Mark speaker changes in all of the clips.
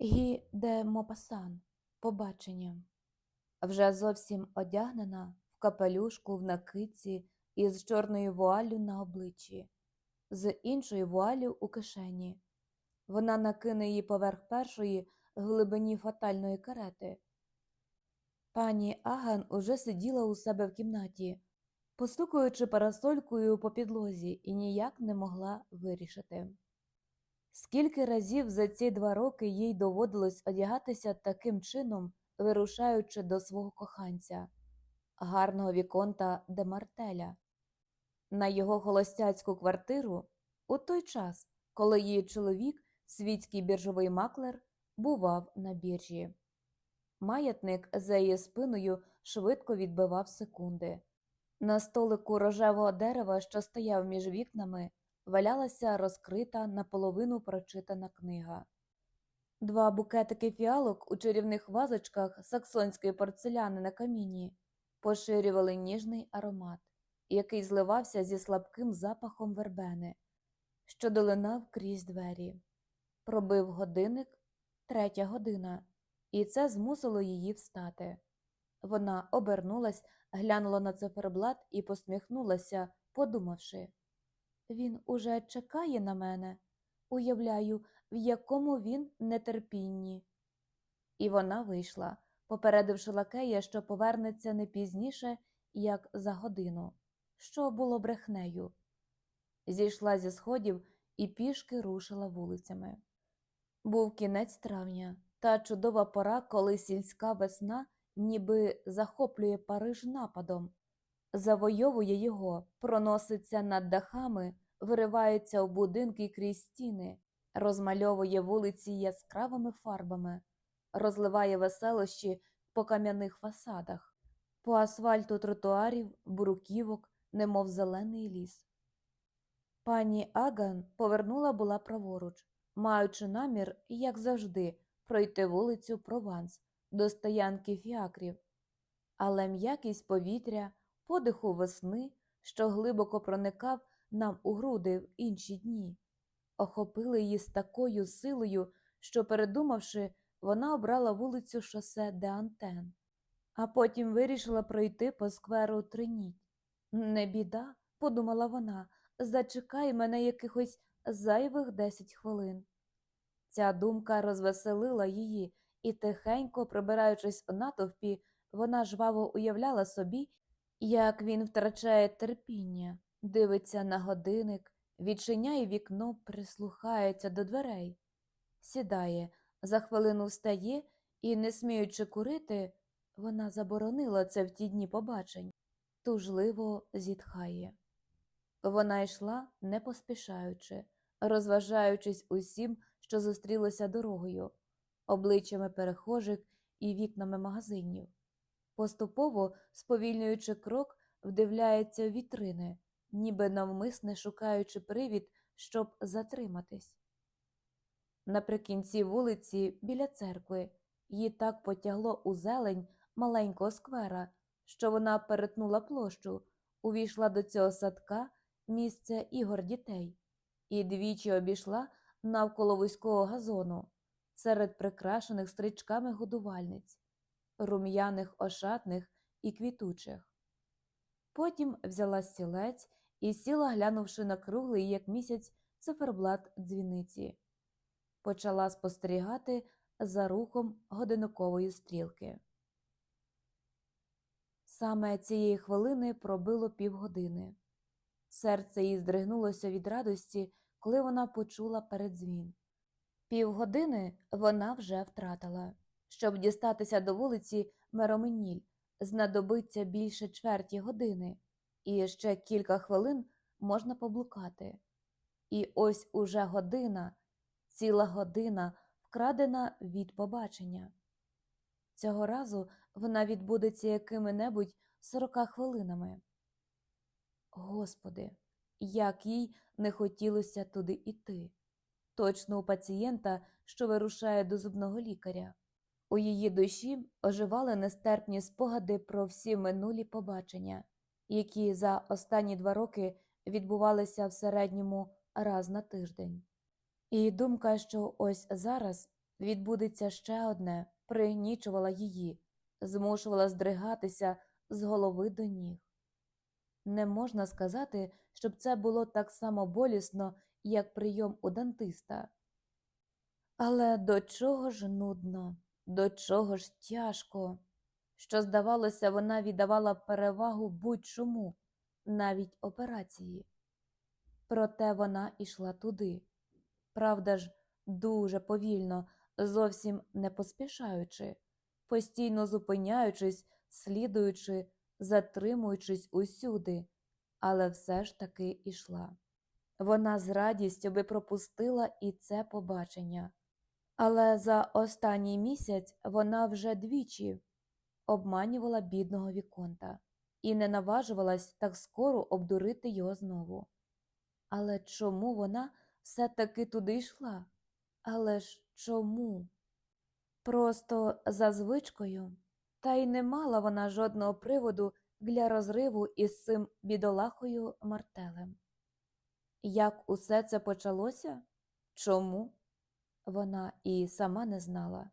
Speaker 1: Гі де Мопасан. Побачення. Вже зовсім одягнена в капелюшку в накидці з чорною вуаллю на обличчі, з іншою вуаллю у кишені. Вона накине її поверх першої глибині фатальної карети. Пані Аган уже сиділа у себе в кімнаті, постукуючи парасолькою по підлозі, і ніяк не могла вирішити. Скільки разів за ці два роки їй доводилось одягатися таким чином, вирушаючи до свого коханця, гарного віконта де Мартеля, на його холостяцьку квартиру у той час, коли її чоловік, світський біржовий маклер, бував на біржі. Маятник за її спиною швидко відбивав секунди. На столику рожевого дерева, що стояв між вікнами, валялася розкрита наполовину прочитана книга. Два букетики фіалок у чарівних вазочках саксонської порцеляни на каміні поширювали ніжний аромат, який зливався зі слабким запахом вербени, що долинав крізь двері. Пробив годинник третя година, і це змусило її встати. Вона обернулась, глянула на циферблат і посміхнулася, подумавши він уже чекає на мене, уявляю, в якому він нетерпінні. І вона вийшла, попередивши лакея, що повернеться не пізніше, як за годину, що було брехнею. Зійшла зі сходів і пішки рушила вулицями. Був кінець травня, та чудова пора, коли сільська весна ніби захоплює Париж нападом, завойовує його, проноситься над дахами, виривається у будинки крізь стіни, розмальовує вулиці яскравими фарбами, розливає веселощі по кам'яних фасадах, по асфальту тротуарів, бруківок, немов зелений ліс. Пані Аган повернула була праворуч, маючи намір, як завжди, пройти вулицю Прованс до стоянки фіакрів, але м'якість повітря, подиху весни, що глибоко проникав нам у груди в інші дні, охопили її з такою силою, що, передумавши, вона обрала вулицю шосе де Антен, а потім вирішила пройти по скверу Триніть. Не біда, подумала вона, зачекай мене якихось зайвих десять хвилин. Ця думка розвеселила її, і тихенько, прибираючись у натовпі, вона жваво уявляла собі, як він втрачає терпіння, дивиться на годинник, відчиняє вікно, прислухається до дверей, сідає, за хвилину встає і, не сміючи курити, вона заборонила це в ті дні побачень, тужливо зітхає. Вона йшла, не поспішаючи, розважаючись усім, що зустрілося дорогою, обличчями перехожих і вікнами магазинів. Поступово, сповільнюючи крок, вдивляється в вітрини, ніби навмисне шукаючи привід, щоб затриматись. Наприкінці вулиці, біля церкви, її так потягло у зелень маленького сквера, що вона перетнула площу, увійшла до цього садка, місце ігор дітей, і двічі обійшла навколо вузького газону, серед прикрашених стрічками годувальниць, рум'яних, ошатних і квітучих. Потім взяла стілець і сіла, глянувши на круглий, як місяць, циферблат дзвіниці. Почала спостерігати за рухом годинникової стрілки. Саме цієї хвилини пробило півгодини. Серце їй здригнулося від радості, коли вона почула передзвін. Півгодини вона вже втратила. Щоб дістатися до вулиці Мероменіль, знадобиться більше чверті години, і ще кілька хвилин можна поблукати. І ось уже година, ціла година, вкрадена від побачення. Цього разу вона відбудеться якими-небудь сорока хвилинами. Господи, як їй не хотілося туди іти. Точно у пацієнта, що вирушає до зубного лікаря. У її душі оживали нестерпні спогади про всі минулі побачення, які за останні два роки відбувалися в середньому раз на тиждень. І думка, що ось зараз відбудеться ще одне, пригнічувала її, змушувала здригатися з голови до ніг. Не можна сказати, щоб це було так само болісно, як прийом у дантиста. Але до чого ж нудно, до чого ж тяжко, що, здавалося, вона віддавала перевагу будь-чому, навіть операції. Проте вона ішла туди. Правда ж, дуже повільно, зовсім не поспішаючи, постійно зупиняючись, слідуючи, затримуючись усюди, але все ж таки ішла. Вона з радістю би пропустила і це побачення. Але за останній місяць вона вже двічі обманювала бідного Віконта і не наважувалась так скоро обдурити його знову. Але чому вона все-таки туди йшла? Але ж чому? Просто за звичкою, та й не мала вона жодного приводу для розриву із цим бідолахою Мартелем. Як усе це почалося? Чому? Вона і сама не знала.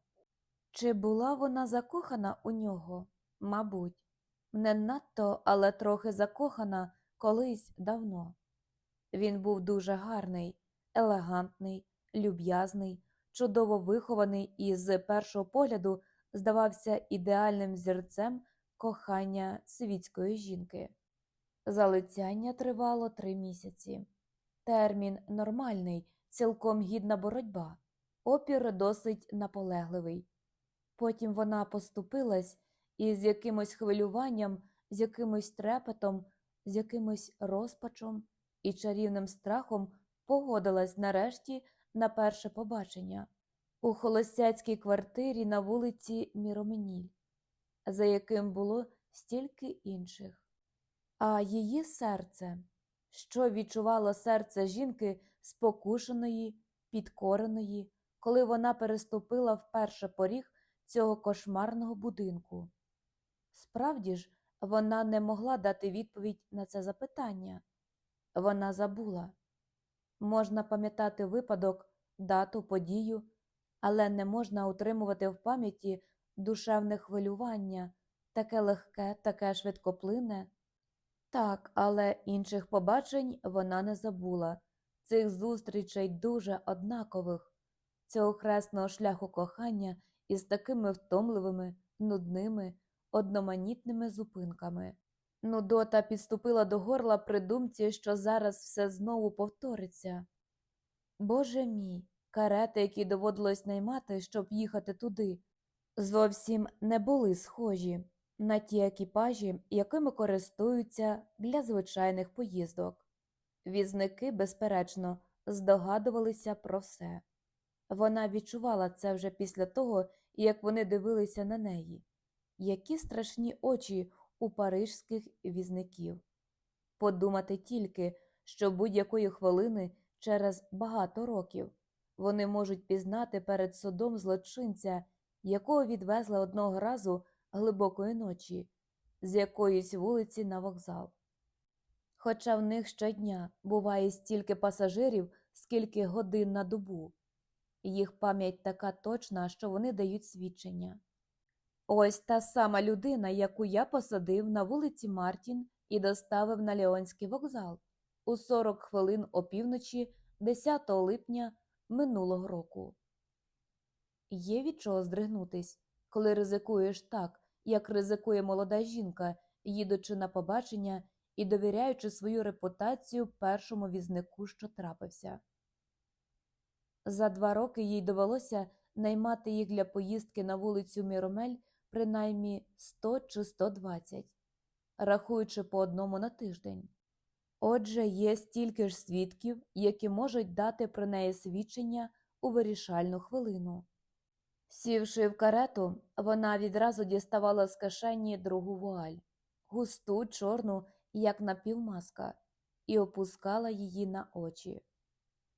Speaker 1: Чи була вона закохана у нього? Мабуть, не надто, але трохи закохана колись давно. Він був дуже гарний, елегантний, люб'язний, чудово вихований і з першого погляду здавався ідеальним зірцем кохання світської жінки. Залицяння тривало три місяці. Термін нормальний, цілком гідна боротьба, опір досить наполегливий. Потім вона поступилась і з якимось хвилюванням, з якимось трепетом, з якимось розпачом і чарівним страхом погодилась нарешті на перше побачення у холостяцькій квартирі на вулиці Міроменіль, за яким було стільки інших. А її серце, що відчувало серце жінки спокушеної, підкореної, коли вона переступила вперше поріг цього кошмарного будинку. Справді ж, вона не могла дати відповідь на це запитання. Вона забула. Можна пам'ятати випадок, дату, подію, але не можна утримувати в пам'яті душевне хвилювання, таке легке, таке швидкоплинне. Так, але інших побачень вона не забула, цих зустрічей дуже однакових, цього хресного шляху кохання із такими втомливими, нудними, одноманітними зупинками. Нудота підступила до горла при думці, що зараз все знову повториться. Боже мій, карети, які доводилось наймати, щоб їхати туди, зовсім не були схожі на ті екіпажі, якими користуються для звичайних поїздок. Візники, безперечно, здогадувалися про все. Вона відчувала це вже після того, як вони дивилися на неї. Які страшні очі у парижських візників. Подумати тільки, що будь-якої хвилини через багато років вони можуть пізнати перед судом злочинця, якого відвезли одного разу глибокої ночі, з якоїсь вулиці на вокзал. Хоча в них щодня буває стільки пасажирів, скільки годин на добу, їх пам'ять така точна, що вони дають свідчення. Ось та сама людина, яку я посадив на вулиці Мартін і доставив на Леонський вокзал у 40 хвилин опівночі 10 липня минулого року. Є від чого здригнутись, коли ризикуєш так, як ризикує молода жінка, їдучи на побачення і довіряючи свою репутацію першому візнику, що трапився. За два роки їй довелося наймати їх для поїздки на вулицю Міромель принаймні 100 чи 120, рахуючи по одному на тиждень. Отже, є стільки ж свідків, які можуть дати про неї свідчення у вирішальну хвилину. Сівши в карету, вона відразу діставала з кишені другу вуаль, густу, чорну, як напівмаска, і опускала її на очі.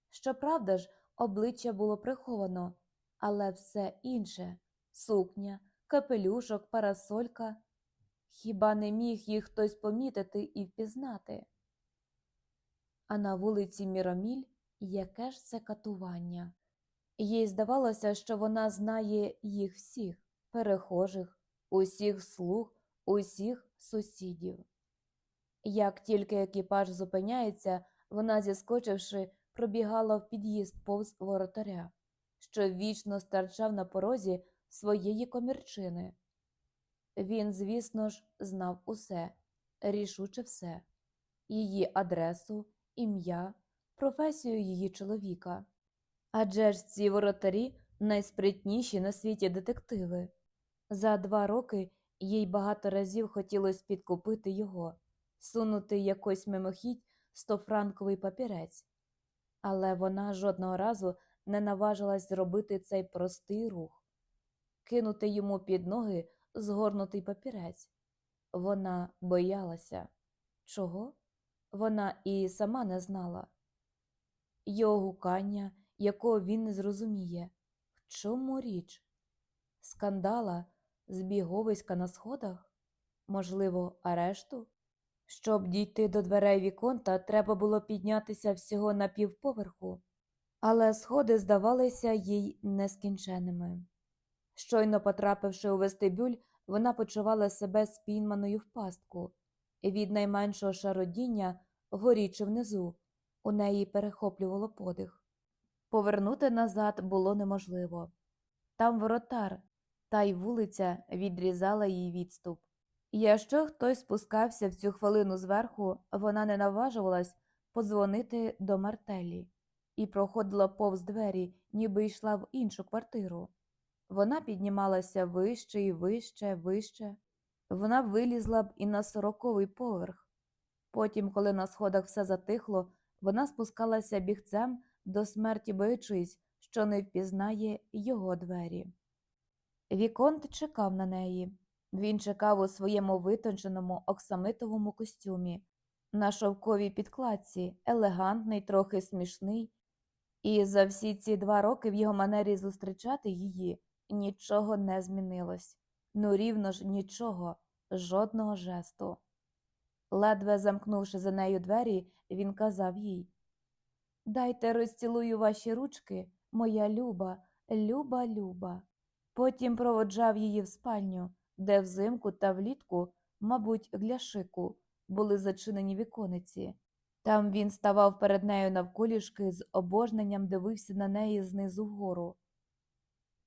Speaker 1: Щоправда ж, обличчя було приховано, але все інше сукня, капелюшок, парасолька. Хіба не міг їх хтось помітити і впізнати? А на вулиці Міроміль яке ж це катування? Їй здавалося, що вона знає їх всіх перехожих, усіх слуг, усіх сусідів. Як тільки екіпаж зупиняється, вона, зіскочивши, пробігала в під'їзд повз воротаря, що вічно старчав на порозі своєї комірчини. Він, звісно ж, знав усе, рішуче все її адресу, ім'я, професію її чоловіка. Адже ж ці воротарі найспритніші на світі детективи. За два роки їй багато разів хотілося підкупити його, сунути якось мимохідь стофранковий папірець, але вона жодного разу не наважилась зробити цей простий рух, кинути йому під ноги згорнутий папірець. Вона боялася. Чого? Вона і сама не знала. Його гукання, якого він не зрозуміє. В чому річ? Скандала, збіговиська на сходах? Можливо, арешту? Щоб дійти до дверей Віконта, треба було піднятися всього на півповерху, але сходи здавалися їй нескінченими. Щойно потрапивши у вестибюль, вона почувала себе спійманою в пастку, від найменшого шародіння, вгорі чи внизу, у неї перехоплювало подих. Повернути назад було неможливо. Там воротар, та й вулиця відрізала їй відступ. Якщо хтось спускався в цю хвилину зверху, вона не наважувалась подзвонити до Мартелі і проходила повз двері, ніби йшла в іншу квартиру. Вона піднімалася вище і вище, вище. Вона вилізла б і на сороковий поверх. Потім, коли на сходах все затихло, вона спускалася бігцем до смерті боючись, що не впізнає його двері. Віконт чекав на неї. Він чекав у своєму витонченому оксамитовому костюмі, на шовковій підкладці, елегантний, трохи смішний, і за всі ці два роки в його манері зустрічати її нічого не змінилось. Ну рівно ж нічого, жодного жесту. Ледве замкнувши за нею двері, він казав їй Дайте розцілую ваші ручки, моя люба, люба, люба. Потім проводжав її в спальню, де взимку та влітку, мабуть, для шику, були зачинені вікониці. Там він ставав перед нею навколішки з обожненням дивився на неї знизу вгору.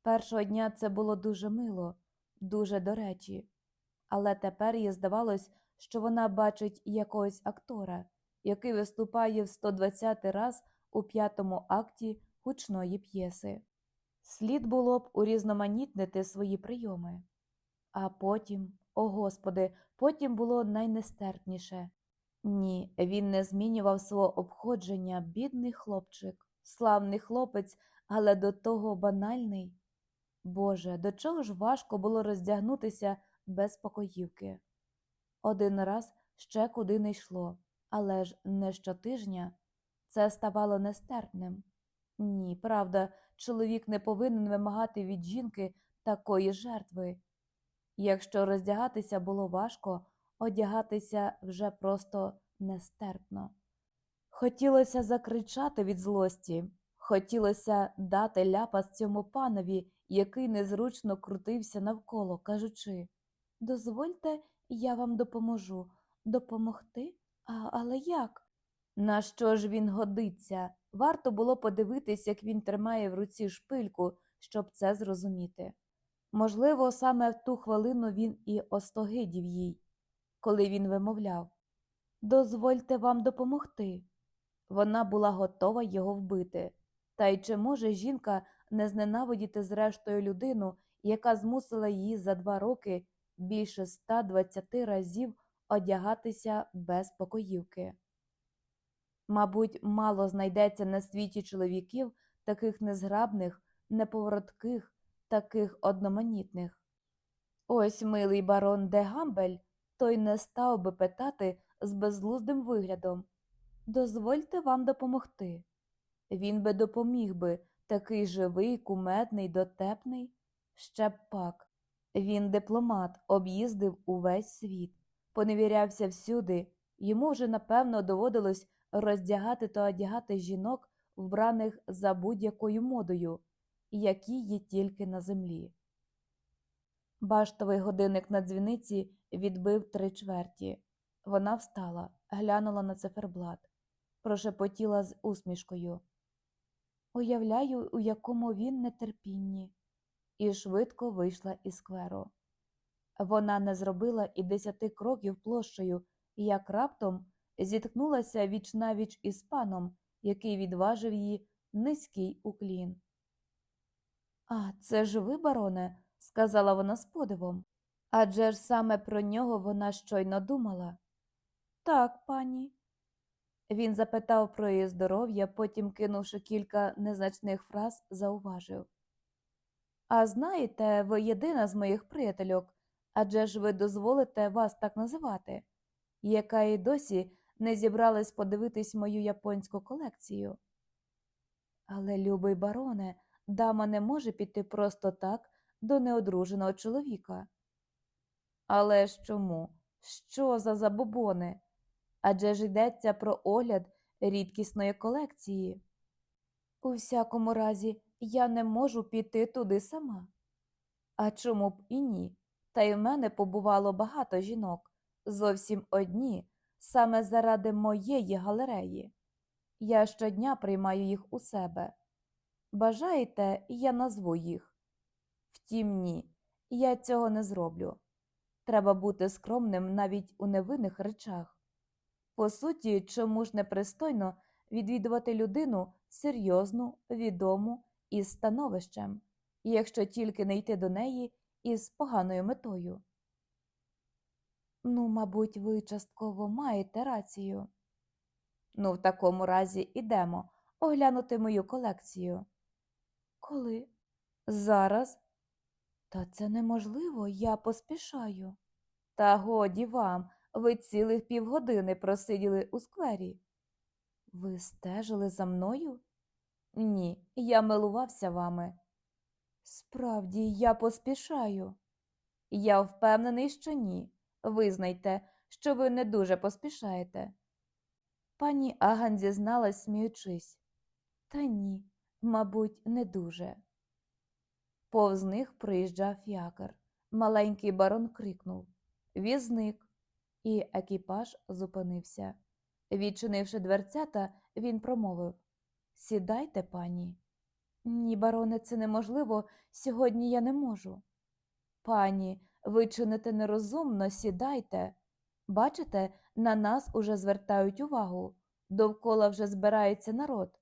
Speaker 1: Першого дня це було дуже мило, дуже до речі, але тепер їй здавалось, що вона бачить якогось актора, який виступає в 120 раз у п'ятому акті гучної п'єси. Слід було б урізноманітнити свої прийоми. А потім, о Господи, потім було найнестерпніше. Ні, він не змінював свого обходження, бідний хлопчик, славний хлопець, але до того банальний. Боже, до чого ж важко було роздягнутися без покоївки. Один раз ще куди не йшло, але ж не щотижня це ставало нестерпним. Ні, правда, чоловік не повинен вимагати від жінки такої жертви. Якщо роздягатися було важко, одягатися вже просто нестерпно. Хотілося закричати від злості, хотілося дати ляпас цьому панові, який незручно крутився навколо, кажучи Дозвольте, я вам допоможу. Допомогти? А, але як? На що ж він годиться? Варто було подивитись, як він тримає в руці шпильку, щоб це зрозуміти. Можливо, саме в ту хвилину він і остогидів їй, коли він вимовляв Дозвольте вам допомогти. Вона була готова його вбити. Та й чи може жінка не зненавидіти зрештою людину, яка змусила її за два роки більше 120 разів одягатися без покоївки? Мабуть, мало знайдеться на світі чоловіків, таких незграбних, неповоротких, таких одноманітних. Ось милий барон де Гамбель, той не став би питати з безглуздим виглядом Дозвольте вам допомогти. Він би допоміг би, такий живий, кумедний, дотепний. Ще б пак. Він дипломат, об'їздив увесь світ, поневірявся всюди, йому вже напевно доводилось роздягати та одягати жінок, вбраних за будь-якою модою, які є тільки на землі. Баштовий годинник на дзвіниці відбив три чверті. Вона встала, глянула на циферблат, прошепотіла з усмішкою. Уявляю, у якому він нетерпінні, і швидко вийшла із скверу. Вона не зробила і десяти кроків площею, як раптом зіткнулася вічнавіч із паном, який відважив її низький уклін. А, це ж ви, бароне, сказала вона з подивом. Адже ж саме про нього вона щойно думала. Так, пані. Він запитав про її здоров'я, потім, кинувши кілька незначних фраз, зауважив. А знаєте, ви єдина з моїх приятельок, адже ж ви дозволите вас так називати, яка і досі не зібралась подивитись мою японську колекцію. Але, любий бароне, дама не може піти просто так до неодруженого чоловіка. Але ж чому? Що за забобони? Адже ж йдеться про огляд рідкісної колекції. У всякому разі, я не можу піти туди сама. А чому б і ні? Та й в мене побувало багато жінок, зовсім одні, саме заради моєї галереї. Я щодня приймаю їх у себе. Бажаєте, я назву їх. Втім, ні, я цього не зроблю. Треба бути скромним навіть у невинних речах. По суті, чому ж непристойно відвідувати людину серйозну, відому із становищем, якщо тільки не йти до неї із поганою метою. Ну, мабуть, ви частково маєте рацію. Ну, в такому разі ідемо оглянути мою колекцію. Коли? Зараз. Та це неможливо, я поспішаю. Та годі вам, ви цілих півгодини просиділи у сквері. Ви стежили за мною? Ні, я милувався вами. Справді, я поспішаю. Я впевнений, що ні. Визнайте, що ви не дуже поспішаєте. Пані Аган зізналась, сміючись. Та ні, мабуть, не дуже. Повз них приїжджав фіакр. Маленький барон крикнув Візник. І екіпаж зупинився. Відчинивши дверцята, він промовив Сідайте, пані. Ні, бароне, це неможливо. Сьогодні я не можу. Пані, ви чините нерозумно, сідайте. Бачите, на нас уже звертають увагу. Довкола вже збирається народ.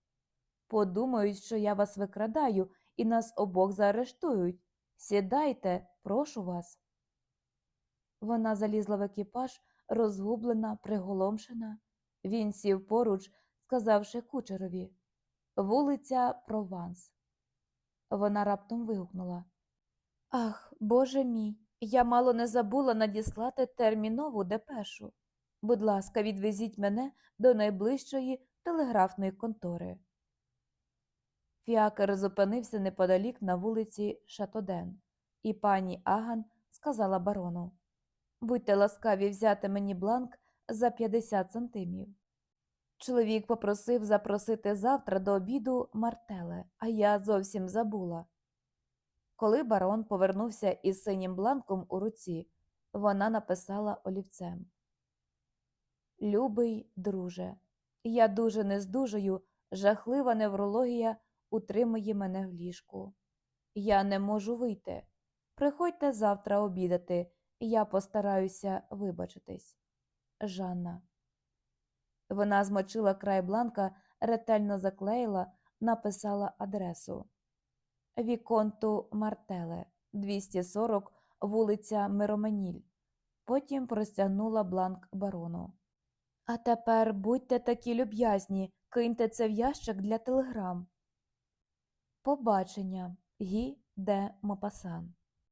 Speaker 1: Подумають, що я вас викрадаю і нас обох заарештують. Сідайте, прошу вас. Вона залізла в екіпаж, розгублена, приголомшена. Він сів поруч, сказавши кучерові Вулиця Прованс. Вона раптом вигукнула Ах, Боже мій, я мало не забула надіслати термінову депешу. Будь ласка, відвезіть мене до найближчої телеграфної контори. Фіакер зупинився неподалік на вулиці Шатоден, і пані Аган сказала барону Будьте ласкаві взяти мені бланк за 50 сантимів. Чоловік попросив запросити завтра до обіду Мартеле, а я зовсім забула. Коли барон повернувся із синім бланком у руці, вона написала олівцем Любий друже, я дуже не здужаю, жахлива неврологія утримує мене в ліжку. Я не можу вийти. Приходьте завтра обідати, я постараюся вибачитись. Жанна. Вона змочила край бланка, ретельно заклеїла, написала адресу Віконту Мартеле, 240, вулиця Мироменіль. Потім простягнула бланк барону. А тепер будьте такі люб'язні, киньте це в ящик для телеграм. Побачення. Гі де Мопасан